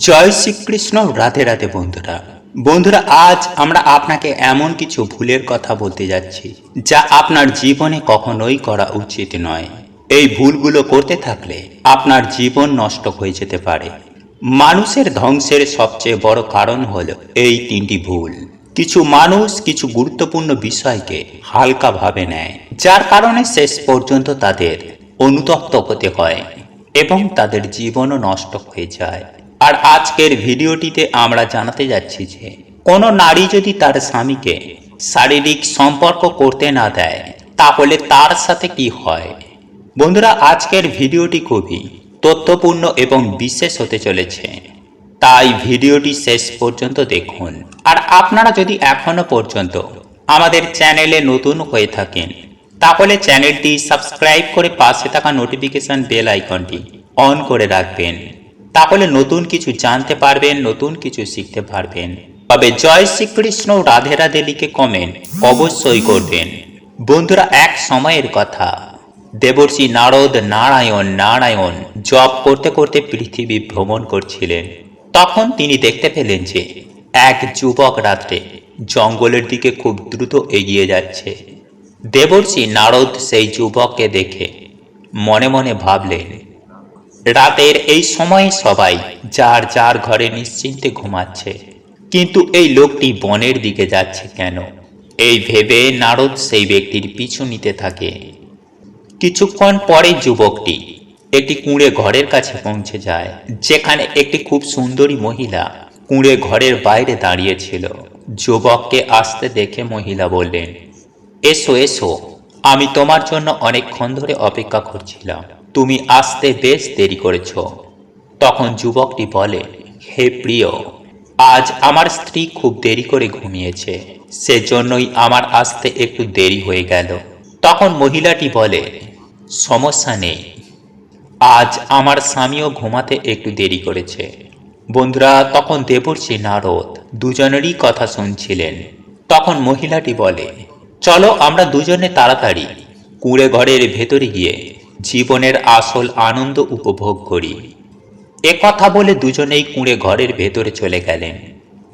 জয় শ্রীকৃষ্ণ। রাধে রাধে বন্ধুরা। বন্ধুরা, আজ আমরা আপনাকে এমন কিছু ভুলের কথা বলতে যাচ্ছি, যা আপনার জীবনে কখনোই করা উচিত নয়। এই ভুলগুলো করতে থাকলে আপনার জীবন নষ্ট হয়ে যেতে পারে। মানুষের ধ্বংসের সবচেয়ে বড় কারণ হল এই তিনটি ভুল। কিছু মানুষ কিছু গুরুত্বপূর্ণ বিষয়কে হালকাভাবে নেয়, যার কারণে শেষ পর্যন্ত তাদের অনুতপ্ত হতে হয় এবং তাদের জীবনও নষ্ট হয়ে যায়। আর আজকের ভিডিওটিতে আমরা জানাতে যাচ্ছি যে, কোনো নারী যদি তার স্বামীকে শারীরিক সম্পর্ক করতে না দেয়, তাহলে তার সাথে কি হয়? বন্ধুরা, আজকের ভিডিওটি খুবই তথ্যপূর্ণ এবং বিশেষ হতে চলেছে। তাই ভিডিওটি শেষ পর্যন্ত দেখুন। আর আপনারা যদি এখনও পর্যন্ত আমাদের চ্যানেলে নতুন হয়ে থাকেন, তাহলে চ্যানেলটি সাবস্ক্রাইব করে পাশে থাকা নোটিফিকেশন বেল আইকনটি অন করে রাখবেন। তাহলে নতুন কিছু জানতে পারবেন, নতুন কিছু শিখতে পারবেন। তবে জয় শ্রীকৃষ্ণ রাধে রাধে লিখে কমেন্ট অবশ্যই করবেন। বন্ধুরা, এক সময়ের কথা। দেবর্ষি নারদ নারায়ণ নারায়ণ জপ করতে করতে পৃথিবী ভ্রমণ করছিলেন। তখন তিনি দেখতে পেলেন যে, এক যুবক রাত্রে জঙ্গলের দিকে খুব দ্রুত এগিয়ে যাচ্ছে। দেবর্ষি নারদ সেই যুবককে দেখে মনে মনে ভাবলেন রাতের এই সময়ে সবাই যার যার ঘরে নিশ্চিন্তে ঘুমাচ্ছে, কিন্তু এই লোকটি বনের দিকে যাচ্ছে কেন? এই ভেবে নারদ সেই ব্যক্তির পিছু নিতে থাকে। কিছুক্ষণ পরে যুবকটি একটি কুঁড়ে ঘরের কাছে পৌঁছে যায়, যেখানে একটি খুব সুন্দরী মহিলা কুঁড়ে ঘরের বাইরে দাঁড়িয়েছিল যুবককে আসতে দেখে মহিলা বললেন, এসো এসো, আমি তোমার জন্য অনেকক্ষণ ধরে অপেক্ষা করছিলাম। তুমি আসতে বেশ দেরি করেছ। তখন যুবকটি বলে, হে প্রিয়, আজ আমার স্ত্রী খুব দেরি করে ঘুমিয়েছে। সেজন্যই আমার আসতে একটু দেরি হয়ে গেল। তখন মহিলাটি বলে, সমস্যা নেই। আজ আমার স্বামীও ঘুমাতে একটু দেরি করেছে। বন্ধুরা, তখন দেবর্ষি নারদ দুজনেরই কথা শুনছিলেন। তখন মহিলাটি বলে, চলো আমরা দুজনে তাড়াতাড়ি কুঁড়ে ঘরের ভেতরে গিয়ে জীবনের আসল আনন্দ উপভোগ করি। এ কথা বলে দুজনেই কুঁড়ে ঘরের ভেতরে চলে গেলেন।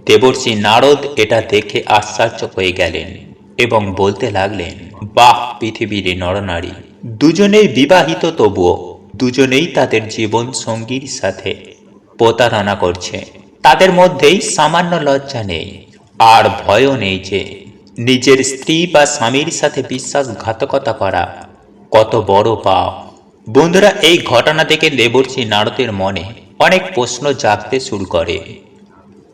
দেবর্ষি নারদ এটা দেখে আশ্চর্য হয়ে গেলেন এবং বলতে লাগলেন, বাহ, পৃথিবীর নরনারী। দুজনেই বিবাহিত তবুও, দুজনেই তাদের জীবন সঙ্গীর সাথে। প্রতারণা করছে। তাদের মধ্যেই সামান্য লজ্জা নেই। আর ভয়ও নেই যে, নিজের স্ত্রী বা স্বামীর সাথে বিশ্বাসঘাতকতা করা কত বড় পাপ। বন্ধুরা, এই ঘটনা থেকে দেবর্ষি নারদের মনে অনেক প্রশ্ন জাগতে শুরু করে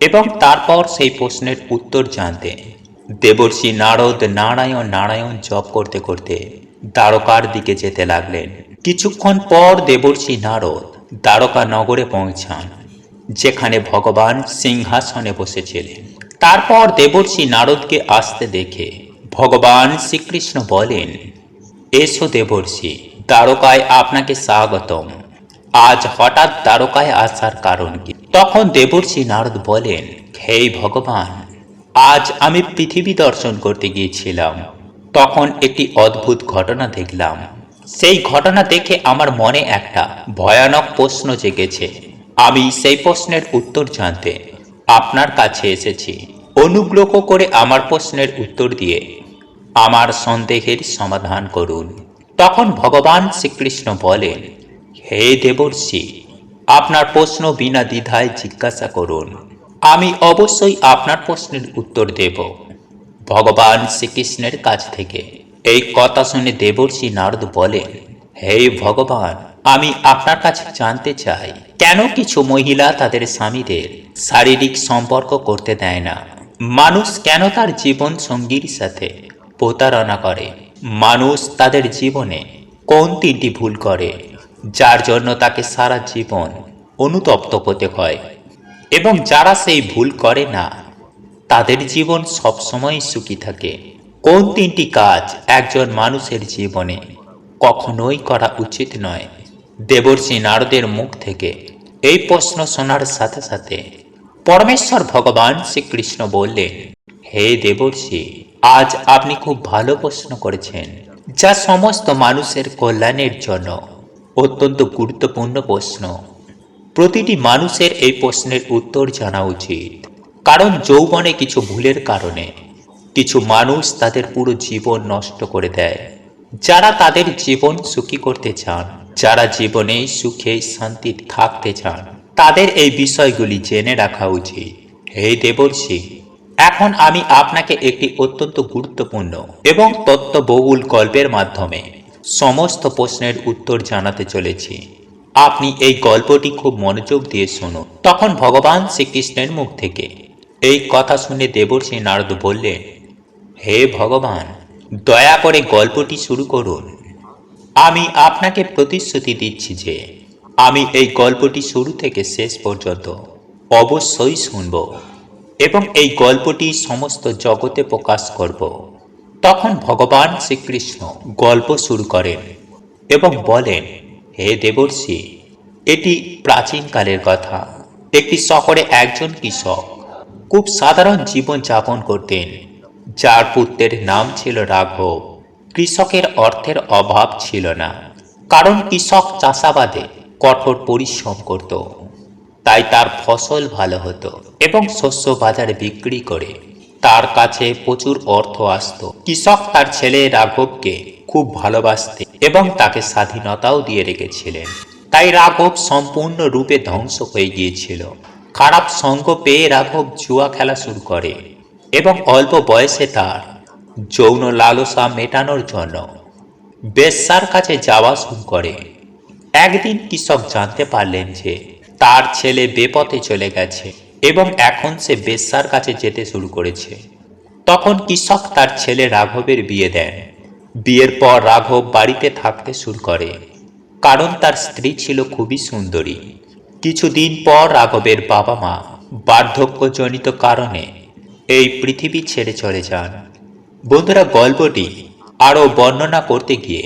এবং তারপর সেই প্রশ্নের উত্তর জানতে। দেবর্ষি নারদ নারায়ণ নারায়ণ জপ করতে করতে দ্বারকার দিকে যেতে লাগলেন। কিছুক্ষণ পর দেবর্ষি নারদ দ্বারকা নগরে পৌঁছান, যেখানে ভগবান সিংহাসনে বসেছিলেন। তারপর দেবর্ষি নারদকে আসতে দেখে ভগবান শ্রীকৃষ্ণ বলেন এসো দেবর্ষি, দ্বারকায় আপনাকে স্বাগতম। আজ হঠাৎ দ্বারকায় আসার কারণ কি? তখন দেবর্ষি নারদ বলেন, হে ভগবান, আজ আমি পৃথিবী দর্শন করতে গিয়েছিলাম। তখন একটি অদ্ভুত ঘটনা দেখলাম। সেই ঘটনা দেখে আমার মনে একটা ভয়ানক প্রশ্ন জেগেছে। আমি সেই প্রশ্নের উত্তর জানতে আপনার কাছে এসেছি। অনুগ্রহ করে আমার প্রশ্নের উত্তর দিয়ে আমার সন্দেহের সমাধান করুন। তখন ভগবান শ্রীকৃষ্ণ বলেন, হে দেবর্ষি, আপনার প্রশ্ন বিনা দ্বিধায় জিজ্ঞাসা করুন। আমি অবশ্যই আপনার প্রশ্নের উত্তর দেব। ভগবান শ্রীকৃষ্ণের কাছ থেকে এই কথা শুনে দেবর্ষি নারদ বলেন, হে ভগবান, আমি আপনার কাছে জানতে চাই, কেন কিছু মহিলা তাদের স্বামীদের শারীরিক সম্পর্ক করতে দেয় না? মানুষ কেন তার জীবন সঙ্গীর সাথে প্রতারণা করে। মানুষ তাদের জীবনে কোন তিনটি ভুল করে, যার জন্য তাকে সারা জীবন অনুতপ্ত হতে হয়। এবং যারা সেই ভুল করে না, তাদের জীবন সবসময় সুখী থাকে। কোন তিনটি কাজ একজন মানুষের জীবনে কখনোই করা উচিত নয়। দেবর্ষি নারদের মুখ থেকে এই প্রশ্ন শোনার সাথে সাথে পরমেশ্বর ভগবান শ্রীকৃষ্ণ বললেন, হে দেবর্ষি আজ আপনি খুব ভালো প্রশ্ন করেছেন, যা সমস্ত মানুষের কল্যাণের জন্য অত্যন্ত গুরুত্বপূর্ণ প্রশ্ন। প্রতিটি মানুষের এই প্রশ্নের উত্তর জানা উচিত। কারণ যৌবনে কিছু ভুলের কারণে কিছু মানুষ তাদের পুরো জীবন নষ্ট করে দেয়। যারা তাদের জীবন সুখী করতে চান, যারা জীবনে সুখে শান্তিতে থাকতে চান, তাদের এই বিষয়গুলি জেনে রাখা উচিত। হে দেবর্ষি এখন আমি আপনাকে একটি অত্যন্ত গুরুত্বপূর্ণ এবং তত্ত্ববহুল গল্পের মাধ্যমে সমস্ত প্রশ্নের উত্তর জানাতে চলেছি। আপনি এই গল্পটি খুব মনোযোগ দিয়ে শুনুন। তখন ভগবান শ্রীকৃষ্ণের মুখ থেকে এই কথা শুনে দেবর্ষি নারদ বললেন, হে ভগবান, দয়া করে গল্পটি শুরু করুন। আমি আপনাকে প্রতিশ্রুতি দিচ্ছি যে আমি এই গল্পটি শুরু থেকে শেষ পর্যন্ত অবশ্যই শুনব। এবং এই গল্পটি সমস্ত জগতে প্রকাশ করব। তখন ভগবান শ্রীকৃষ্ণ গল্প শুরু করেন এবং বলেন, হে দেবর্ষি, এটি প্রাচীনকালের কথা। একটি শহরে একজন কৃষক খুব সাধারণ জীবন যাপন করতেন। যার পুত্রের নাম ছিল রাঘব। কৃষকের অর্থের অভাব ছিল না। কারণ কৃষক চাষাবাদে কঠোর পরিশ্রম করত। তাই তার ফসল ভালো হতো এবং শস্য বাজারে বিক্রি করে। তার কাছে প্রচুর অর্থ আসতো। কৃষক তার ছেলে রাঘবকে খুব ভালোবাসতে এবং তাকে স্বাধীনতাও দিয়ে রেখেছিলেন। তাই রাঘব সম্পূর্ণরূপে ধ্বংস হয়ে গিয়েছিল। খারাপ সঙ্গ পেয়ে রাঘব জুয়া খেলা শুরু করে এবং অল্প বয়সে তার যৌন লালসা মেটানোর জন্য বেশ্যার কাছে যাওয়া শুরু করে। একদিন কৃষক জানতে পারলেন যে তার ছেলে বেপথে চলে গেছে এবং এখন সে বেশ্যার কাছে যেতে শুরু করেছে। তখন কৃষক তার ছেলে রাঘবের বিয়ে দেন। বিয়ের পর রাঘব বাড়িতে থাকতে শুরু করে, কারণ তার স্ত্রী ছিল খুবই সুন্দরী। কিছুদিন পর রাঘবের বাবা মা বার্ধক্যজনিত কারণে এই পৃথিবী ছেড়ে চলে যান। বন্ধুরা, গল্পটি আরও বর্ণনা করতে গিয়ে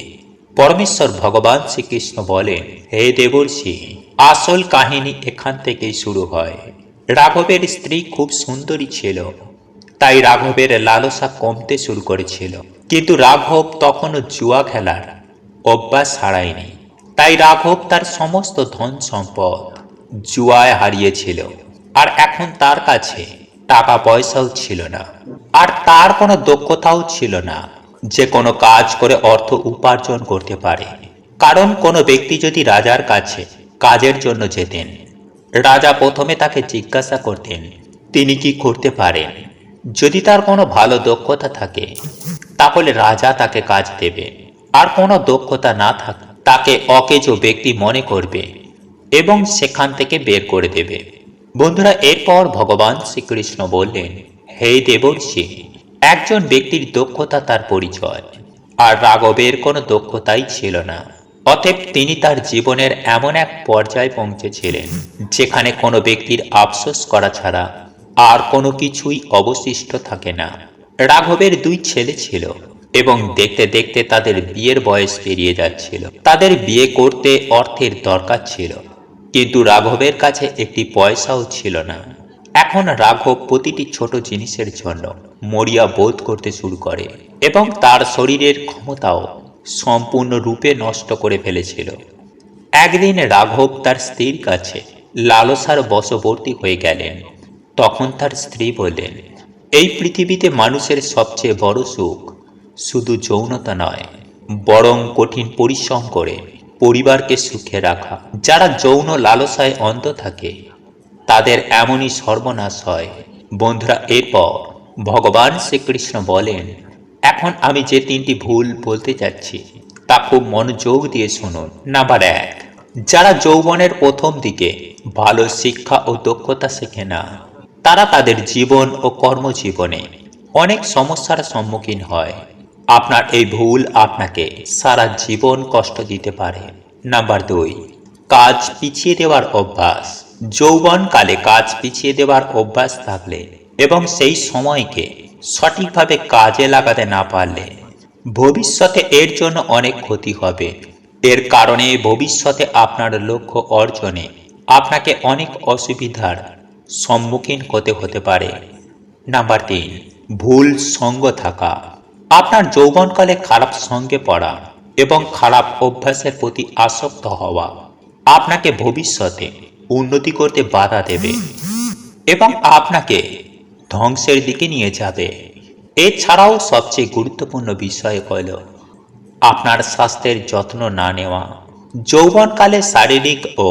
পরমেশ্বর ভগবান শ্রীকৃষ্ণ বলেন, হে দেবর্ষি, আসল কাহিনী এখান থেকেই শুরু হয়। রাঘবের স্ত্রী খুব সুন্দরী ছিল। তাই রাঘবের লালসা কমতে শুরু করেছিল। কিন্তু রাঘব তখনও জুয়া খেলার অভ্যাস হারায়নি। তাই রাঘব তার সমস্ত ধন সম্পদ জুয়ায় হারিয়েছিল। আর এখন তার কাছে টাকা পয়সাও ছিল না। আর তার কোনো দক্ষতাও ছিল না। যে কোনো কাজ করে অর্থ উপার্জন করতে পারে। কারণ কোনো ব্যক্তি যদি রাজার কাছে কাজের জন্য যেতেন, রাজা প্রথমে তাকে জিজ্ঞাসা করতেন, তিনি কি করতে পারেন? যদি তার কোনো ভালো দক্ষতা থাকে, তাহলে রাজা তাকে কাজ দেবে। আর কোনো দক্ষতা না থাকে, তাকে অকেজ ব্যক্তি মনে করবে এবং সেখান থেকে বের করে দেবে। বন্ধুরা, এরপর ভগবান শ্রীকৃষ্ণ বললেন, হে দেবর্ষি একজন ব্যক্তির দক্ষতা তার পরিচয়, আর রাঘবের কোনো দক্ষতাই ছিল না। অতএব তিনি তার জীবনের এমন এক পর্যায়ে পৌঁছেছিলেন, যেখানে কোনো ব্যক্তির আফসোস করা ছাড়া আর কোনো কিছুই অবশিষ্ট থাকে না। রাঘবের দুই ছেলে ছিল এবং দেখতে দেখতে তাদের বিয়ের বয়স পেরিয়ে যাচ্ছিল। তাদের বিয়ে করতে অর্থের দরকার ছিল, কিন্তু রাঘবের কাছে একটি পয়সাও ছিল না। এখন রাঘব প্রতিটি ছোট জিনিসের জন্য মরিয়া বোধ করতে শুরু করে এবং তার শরীরের ক্ষমতাও সম্পূর্ণরূপে নষ্ট করে ফেলেছিল। একদিন রাঘব তার স্ত্রীর কাছে লালসার বশবর্তী হয়ে গেলেন। তখন তার স্ত্রী বললেন, এই পৃথিবীতে মানুষের সবচেয়ে বড় সুখ শুধু যৌনতা নয়, বরং কঠিন পরিশ্রম করে পরিবারকে সুখে রাখা। যারা যৌন লালসায় অন্ধ থাকে তাদের এমনই সর্বনাশ হয়। বন্ধুরা, এরপর ভগবান শ্রীকৃষ্ণ বলেন, এখন আমি যে তিনটি ভুল বলতে যাচ্ছি, তা খুব মনোযোগ দিয়ে শুনুন। নাম্বার এক, যারা যৌবনের প্রথম দিকে ভালো শিক্ষা ও দক্ষতা শেখে না, তারা তাদের জীবন ও কর্মজীবনে অনেক সমস্যার সম্মুখীন হয়। আপনার এই ভুল আপনাকে সারা জীবন কষ্ট দিতে পারে। নাম্বার দুই, কাজ পিছিয়ে দেওয়ার অভ্যাস। যৌবনকালে কাজ পিছিয়ে দেওয়ার অভ্যাস থাকলে এবং সেই সময়কে সঠিকভাবে কাজে লাগাতে না পারলে ভবিষ্যতে এর জন্য অনেক ক্ষতি হবে। এর কারণে ভবিষ্যতে আপনার লক্ষ্য অর্জনে আপনাকে অনেক অসুবিধার সম্মুখীন হতে হতে পারে। নাম্বার তিন, ভুল সঙ্গ থাকা। আপনার যৌবনকালে খারাপ সঙ্গে পড়া এবং খারাপ অভ্যাসের প্রতি আসক্ত হওয়া। আপনাকে ভবিষ্যতে উন্নতি করতে বাধা দেবে এবং আপনাকে ধ্বংসের দিকে নিয়ে যাবে। এছাড়াও সবচেয়ে গুরুত্বপূর্ণ বিষয় হল আপনার স্বাস্থ্যের যত্ন না নেওয়া। যৌবনকালে শারীরিক ও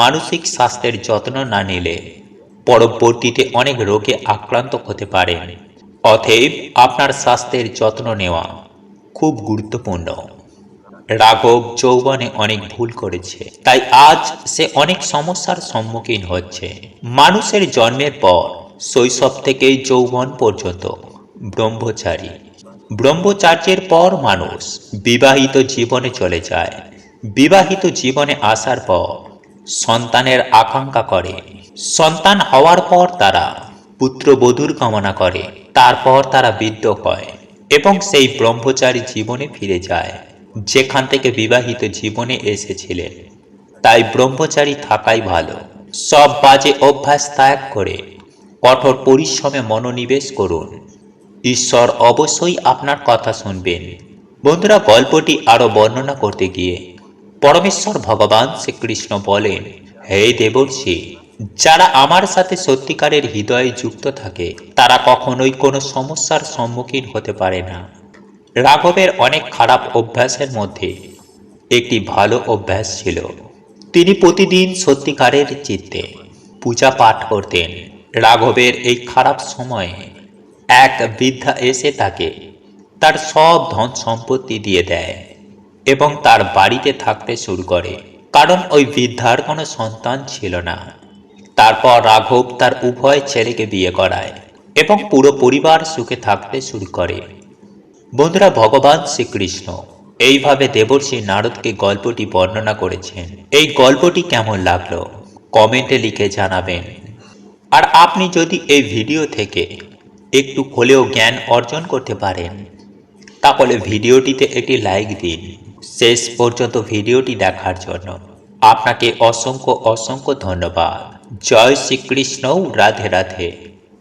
মানসিক স্বাস্থ্যের যত্ন না নিলে পরবর্তীতে অনেক রোগে আক্রান্ত হতে পারে অতএব আপনার স্বাস্থ্যের যত্ন নেওয়া খুব গুরুত্বপূর্ণ। রাঘব যৌবনে অনেক ভুল করেছে, তাই আজ সে অনেক সমস্যার সম্মুখীন হচ্ছে। মানুষের জন্মের পর, শৈশব থেকে যৌবন পর্যন্ত, ব্রহ্মচারী। ব্রহ্মচার্যের পর মানুষ বিবাহিত জীবনে চলে যায়। বিবাহিত জীবনে আসার পর সন্তানের আকাঙ্ক্ষা করে। সন্তান হওয়ার পর তারা পুত্রবধূর কামনা করে, তারপর তারা বৃদ্ধ হয় এবং সেই ব্রহ্মচারী জীবনে ফিরে যায়। যেখান থেকে বিবাহিত জীবনে এসেছিলেন, তাই ব্রহ্মচারী থাকাই ভালো। সব বাজে অভ্যাস ত্যাগ করে কঠোর পরিশ্রমে মনোনিবেশ করুন। ঈশ্বর অবশ্যই আপনার কথা শুনবেন। বন্ধুরা, গল্পটি আরও বর্ণনা করতে গিয়ে পরমেশ্বর ভগবান শ্রীকৃষ্ণ বলেন, হে দেবর্ষি, যারা আমার সাথে সত্যিকারের হৃদয়ে যুক্ত থাকে, তারা কখনোই কোনো সমস্যার সম্মুখীন হতে পারে না। রাঘবের অনেক খারাপ অভ্যাসের মধ্যে একটি ভালো অভ্যাস ছিল। তিনি প্রতিদিন সত্যিকারের চিত্তে পূজা পাঠ করতেন। রাঘবের এই খারাপ সময়ে এক বৃদ্ধা এসে তাকে তার সব ধন সম্পত্তি দিয়ে দেয় এবং তার বাড়িতে থাকতে শুরু করে। কারণ ওই বৃদ্ধার কোনো সন্তান ছিল না। তারপর রাঘব তার উভয় ছেলেকে বিয়ে করায় এবং পুরো পরিবার সুখে থাকতে শুরু করে। বন্ধুরা, ভগবান শ্রীকৃষ্ণ এইভাবে দেবর্ষি নারদকে গল্পটি বর্ণনা করেছেন। এই গল্পটি কেমন লাগল? কমেন্টে লিখে জানাবেন। আর আপনি যদি এই ভিডিও থেকে একটু হলেও জ্ঞান অর্জন করতে পারেন, তাহলে ভিডিওটিতে একটি লাইক দিন। শেষ পর্যন্ত ভিডিওটি দেখার জন্য আপনাকে অসংখ্য অসংখ্য ধন্যবাদ। জয় শ্রীকৃষ্ণ, রাধে রাধে।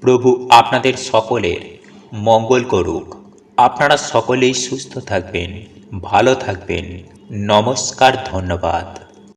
প্রভু আপনাদের সকলের মঙ্গল করুক। আপনারা সকলেই সুস্থ থাকবেন ভালো থাকবেন। নমস্কার ধন্যবাদ।